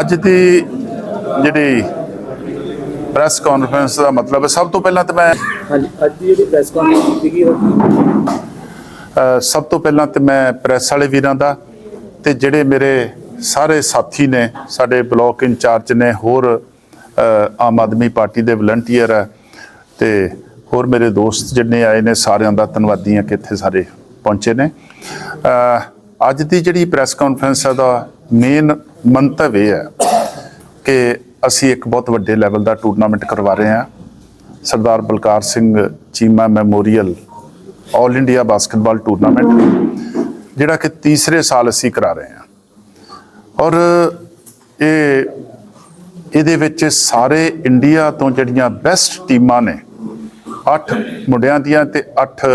ਅੱਜ ਦੀ ਜਿਹੜੀ press conference ਦਾ ਮਤਲਬ ਹੈ ਸਭ ਤੋਂ ਪਹਿਲਾਂ ਤਾਂ ਮੈਂ ਹਾਂਜੀ ਅੱਜ ਦੀ ਜਿਹੜੀ ਪ੍ਰੈਸ ਕਾਨਫਰੰਸ ਕੀਤੀ ਗਈ ਉਹ ਅ, ਸਭ ਤੋਂ ਪਹਿਲਾਂ ਤੇ ਮੈਂ ਪ੍ਰੈਸ ਵਾਲੇ ਵੀਰਾਂ ਦਾ ਤੇ ਜਿਹੜੇ ਮੇਰੇ ਸਾਰੇ ਸਾਥੀ ਨੇ ਸਾਡੇ ਬਲਾਕ ਇੰਚਾਰਜ ਨੇ ਹੋਰ ਆਮ ਆਦਮੀ ਪਾਰਟੀ ਦੇ ਵਲੰਟੀਅਰ ਹੈ ਤੇ ਹੋਰ ਮੇਰੇ ਦੋਸਤ ਜਿੰਨੇ ਆਏ ਨੇ ਸਾਰਿਆਂ ਦਾ ਧੰਨਵਾਦੀ ਹਾਂ ਕਿ ਇੱਥੇ ਸਾਰੇ ਪਹੁੰਚੇ ਨੇ। ਅੱਜ ਦੀ ਜਿਹੜੀ ਪ੍ਰੈਸ ਕਾਨਫਰੰਸ ਦਾ ਮੇਨ ਮੰਤਵ ਇਹ ਹੈ ਕਿ ਅਸੀਂ ਇੱਕ ਬਹੁਤ ਵੱਡੇ ਲੈਵਲ ਦਾ ਟੂਰਨਾਮੈਂਟ ਕਰਵਾ ਰਹੇ ਹਾਂ। Sardar Balkar Singh Cheema memorial all India basketball tournament ਜਿਹੜਾ ਕਿ ਤੀਸਰੇ ਸਾਲ ਅਸੀਂ ਕਰਾ ਰਹੇ ਹਾਂ। ਔਰ ਇਹ, ਇਹਦੇ ਵਿੱਚ ਸਾਰੇ ਇੰਡੀਆ ਤੋਂ ਜਿਹੜੀਆਂ ਬੈਸਟ ਟੀਮਾਂ ਨੇ 8 ਮੁੰਡਿਆਂ ਦੀਆਂ ਤੇ 8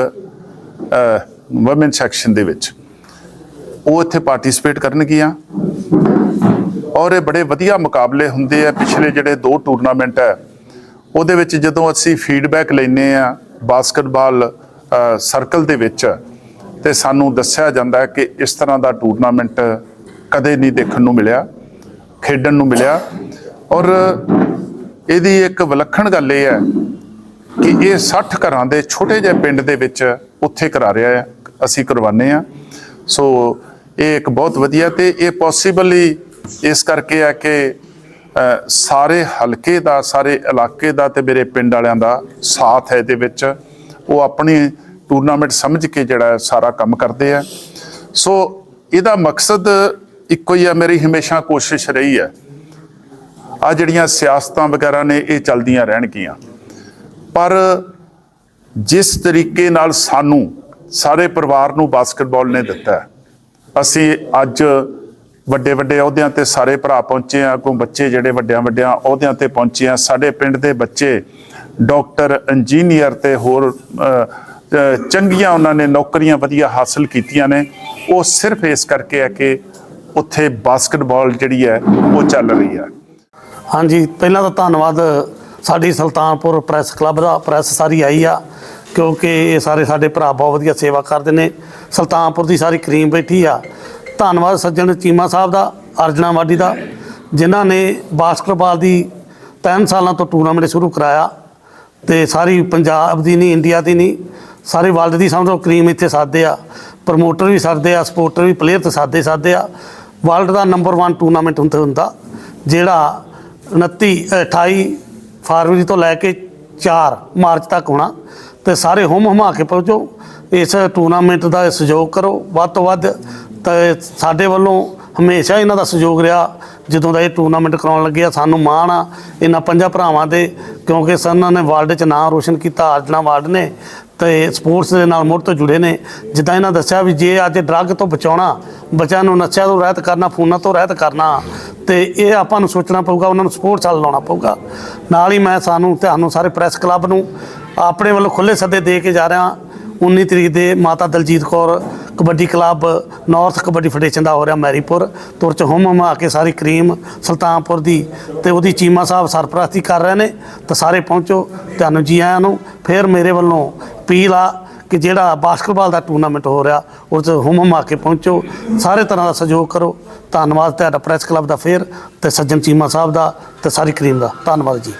ਔਮਨ ਸੈਕਸ਼ਨ ਦੇ ਵਿੱਚ, ਉਹ ਇੱਥੇ ਪਾਰਟਿਸਿਪੇਟ ਕਰਨਗੀਆਂ। ਔਰ ਇਹ ਬੜੇ ਵਧੀਆ ਮੁਕਾਬਲੇ ਹੁੰਦੇ ਆ। ਪਿਛਲੇ ਜਿਹੜੇ ਦੋ ਟੂਰਨਾਮੈਂਟ ਹੈ, ਉਹਦੇ ਵਿੱਚ ਜਦੋਂ ਅਸੀਂ ਫੀਡਬੈਕ ਲੈਨੇ ਆ ਬਾਸਕਟਬਾਲ ਸਰਕਲ ਦੇ ਵਿੱਚ, ਤੇ ਸਾਨੂੰ ਦੱਸਿਆ ਜਾਂਦਾ ਕਿ ਇਸ ਤਰ੍ਹਾਂ ਦਾ ਟੂਰਨਾਮੈਂਟ ਕਦੇ ਨਹੀਂ ਦੇਖਣ ਨੂੰ ਮਿਲਿਆ, ਖੇਡਣ ਨੂੰ ਮਿਲਿਆ। ਔਰ ਇਹਦੀ ਇੱਕ ਵਿਲੱਖਣ ਗੱਲ ਇਹ ਹੈ ਕਿ ਇਹ 60 ਘਰਾਂ ਦੇ ਛੋਟੇ ਜਿਹੇ ਪਿੰਡ ਦੇ ਵਿੱਚ ਉੱਥੇ ਕਰਾ ਰਿਹਾ ਹੈ, ਅਸੀਂ ਕਰਵਾਨੇ ਆ ਸੋ ਇਹ ਇੱਕ ਬਹੁਤ ਵਧੀਆ ਤੇ ਇਹ ਪੋਸੀਬਲੀ ਇਸ ਕਰਕੇ ਹੈ ਕਿ ਸਾਰੇ ਹਲਕੇ ਦਾ, ਸਾਰੇ ਇਲਾਕੇ ਦਾ ਤੇ ਮੇਰੇ ਪਿੰਡ ਵਾਲਿਆਂ ਦਾ ਸਾਥ ਹੈ ਇਹਦੇ ਵਿੱਚ। ਉਹ ਆਪਣੀ ਟੂਰਨਾਮੈਂਟ ਸਮਝ ਕੇ ਜਿਹੜਾ ਸਾਰਾ ਕੰਮ ਕਰਦੇ ਆ। ਸੋ ਇਹਦਾ ਮਕਸਦ ਇੱਕੋ ਹੀ ਆ, ਮੇਰੀ ਹਮੇਸ਼ਾ ਕੋਸ਼ਿਸ਼ ਰਹੀ ਹੈ। ਆ ਜਿਹੜੀਆਂ ਸਿਆਸਤਾਂ ਵਗੈਰਾ ਨੇ, ਇਹ ਚੱਲਦੀਆਂ ਰਹਿਣਗੀਆਂ। ਪਰ ਜਿਸ ਤਰੀਕੇ ਨਾਲ ਸਾਨੂੰ ਸਾਰੇ ਪਰਿਵਾਰ ਨੂੰ ਬਾਸਕਟਬਾਲ ਨੇ ਦਿੱਤਾ ਅਸੀਂ ਅੱਜ ਵੱਡੇ ਵੱਡੇ ਅਹੁਦਿਆਂ ਤੇ ਸਾਰੇ ਭਰਾ ਪਹੁੰਚੇ ਆ ਕੋ ਬੱਚੇ ਜਿਹੜੇ ਵੱਡਿਆਂ ਵੱਡਿਆਂ ਅਹੁਦਿਆਂ ਤੇ ਪਹੁੰਚੇ ਆ। ਸਾਡੇ ਪਿੰਡ ਦੇ ਬੱਚੇ ਡਾਕਟਰ, ਇੰਜੀਨੀਅਰ ਤੇ ਹੋਰ ਚੰਗੀਆਂ ਉਹਨਾਂ ਨੇ ਨੌਕਰੀਆਂ ਵਧੀਆ ਹਾਸਲ ਕੀਤੀਆਂ ਨੇ। ਉਹ ਸਿਰਫ ਇਸ ਕਰਕੇ ਹੈ ਕਿ ਉੱਥੇ ਬਾਸਕਟਬਾਲ ਜਿਹੜੀ ਹੈ, ਉਹ ਚੱਲ ਰਹੀ ਹੈ। ਹਾਂਜੀ, ਪਹਿਲਾਂ ਤਾਂ ਧੰਨਵਾਦ। ਸਾਡੀ ਸੁਲਤਾਨਪੁਰ ਪ੍ਰੈਸ ਕਲੱਬ ਦਾ ਪ੍ਰੈਸ ਸਾਰੀ ਆਈ ਆ, ਕਿਉਂਕਿ ਇਹ ਸਾਰੇ ਸਾਡੇ ਭਰਾ ਬਹੁਤ ਵਧੀਆ ਸੇਵਾ ਕਰਦੇ ਨੇ। ਸੁਲਤਾਨਪੁਰ ਦੀ ਸਾਰੀ ਕਰੀਮ ਬੈਠੀ ਆ। ਧੰਨਵਾਦ ਸੱਜਣ ਚੀਮਾ ਸਾਹਿਬ ਦਾ ਅਰਜਨਾ ਵਾਡੀ ਦਾ, ਜਿਨ੍ਹਾਂ ਨੇ ਬਾਸਕਟਬਾਲ ਦੀ 3 ਸਾਲਾਂ ਤੋਂ ਟੂਰਨਾਮੈਂਟ ਸ਼ੁਰੂ ਕਰਾਇਆ ਤੇ ਸਾਰੀ ਪੰਜਾਬ ਦੀ ਨਹੀਂ ਇੰਡੀਆ ਦੀ ਨਹੀਂ ਸਾਰੇ ਵਰਲਡ ਦੀ ਸਮਝੋ ਕਰੀਮ ਇੱਥੇ ਸਾਦੇ ਆ ਪ੍ਰਮੋਟਰ ਵੀ ਸਾਦੇ ਆ ਸਪੋਰਟਰ ਵੀ ਪਲੇਅਰ ਤੇ ਸਾਦੇ ਸਾਦੇ ਆ ਵਰਲਡ ਦਾ ਨੰਬਰ 1 ਟੂਰਨਾਮੈਂਟ ਹੁੰਦਾ ਹੁੰਦਾ, ਜਿਹੜਾ 29 28 ਫਰਵਰੀ ਤੋਂ ਲੈ ਕੇ 4 ਮਾਰਚ ਤੱਕ ਹੋਣਾ, ਤੇ ਸਾਰੇ ਹੁਮ ਹੁਮਾ ਕੇ ਪਹੁੰਚੋ, ਇਸ ਟੂਰਨਾਮੈਂਟ ਦਾ ਸਹਿਯੋਗ ਕਰੋ, ਵੱਧ ਤੋਂ ਵੱਧ ਤੇ ਸਾਡੇ ਵੱਲੋਂ ਹਮੇਸ਼ਾ ਇਹਨਾਂ ਦਾ ਸਹਿਯੋਗ ਰਿਹਾ। ਜਦੋਂ ਦਾ ਇਹ ਟੂਰਨਾਮੈਂਟ ਕਰਾਉਣ ਲੱਗੇ ਆ, ਸਾਨੂੰ ਮਾਣ ਆ ਇਹਨਾਂ ਪੰਜਾਂ ਭਰਾਵਾਂ ਦੇ, ਕਿਉਂਕਿ ਸਨਾਂ ਨੇ ਵਰਲਡ 'ਚ ਨਾਂ ਰੋਸ਼ਨ ਕੀਤਾ ਅਰਜਨਾ ਵਾਰਡ ਨੇ ਤੇ ਸਪੋਰਟਸ ਦੇ ਨਾਲ ਮੁੜ ਤੋਂ ਜੁੜੇ ਨੇ। ਜਿੱਦਾਂ ਇਹਨਾਂ ਦੱਸਿਆ ਵੀ ਜੇ ਅੱਜ ਡਰੱਗ ਤੋਂ ਬਚਾਉਣਾ, ਬੱਚਿਆਂ ਨੂੰ ਨਸ਼ਿਆਂ ਤੋਂ ਰਹਿਤ ਕਰਨਾ, ਫੋਨਾਂ ਤੋਂ ਰਹਿਤ ਕਰਨਾ, ਤੇ ਇਹ ਆਪਾਂ ਨੂੰ ਸੋਚਣਾ ਪਊਗਾ, ਉਹਨਾਂ ਨੂੰ ਸਪੋਰਟਸ ਵੱਲ ਲਾਉਣਾ ਪਊਗਾ। ਨਾਲ ਹੀ ਮੈਂ ਸਾਨੂੰ, ਤੁਹਾਨੂੰ ਸਾਰੇ ਪ੍ਰੈਸ ਕਲੱਬ ਨੂੰ ਆਪਣੇ ਵੱਲੋਂ ਖੁੱਲੇ ਸੱਦੇ ਦੇ ਕੇ ਜਾ ਰਿਹਾ। 19 ਤਰੀਕ ਦੇ Mata Daljit Kaur kabaddi club north kabaddi federation ਦਾ ਹੋ ਰਿਹਾ ਮੈਰੀਪੁਰ ਤੁਰ ਚ ਹੁਮ ਹੁਮਾ ਕੇ ਸਾਰੀ ਕਰੀਮ ਸੁਲਤਾਨਪੁਰ ਦੀ ਤੇ ਉਹਦੀ ਚੀਮਾ ਸਾਹਿਬ ਸਰਪ੍ਰਸਤੀ ਕਰ ਰਹੇ ਨੇ, ਤਾਂ ਸਾਰੇ ਪਹੁੰਚੋ, ਤੁਹਾਨੂੰ ਜੀ ਆਇਆਂ ਨੂੰ, ਫਿਰ ਮੇਰੇ ਵੱਲੋਂ ਅਪੀਲ ਆ ਕਿ ਜਿਹੜਾ ਬਾਸਕਟਬਾਲ ਦਾ ਟੂਰਨਾਮੈਂਟ ਹੋ ਰਿਹਾ ਉਹ 'ਚ ਹੁਮ ਹੁਮਾ ਕੇ ਪਹੁੰਚੋ, ਸਾਰੇ ਤਰ੍ਹਾਂ ਦਾ ਸਹਿਯੋਗ ਕਰੋ, ਧੰਨਵਾਦ, ਤੁਹਾਡਾ ਪ੍ਰੈਸ ਕਲੱਬ ਦਾ ਫੇਰ, ਤੇ ਸੱਜਣ ਚੀਮਾ ਸਾਹਿਬ ਦਾ, ਤੇ ਸਾਰੀ ਕਰੀਮ ਦਾ, ਧੰਨਵਾਦ ਜੀ।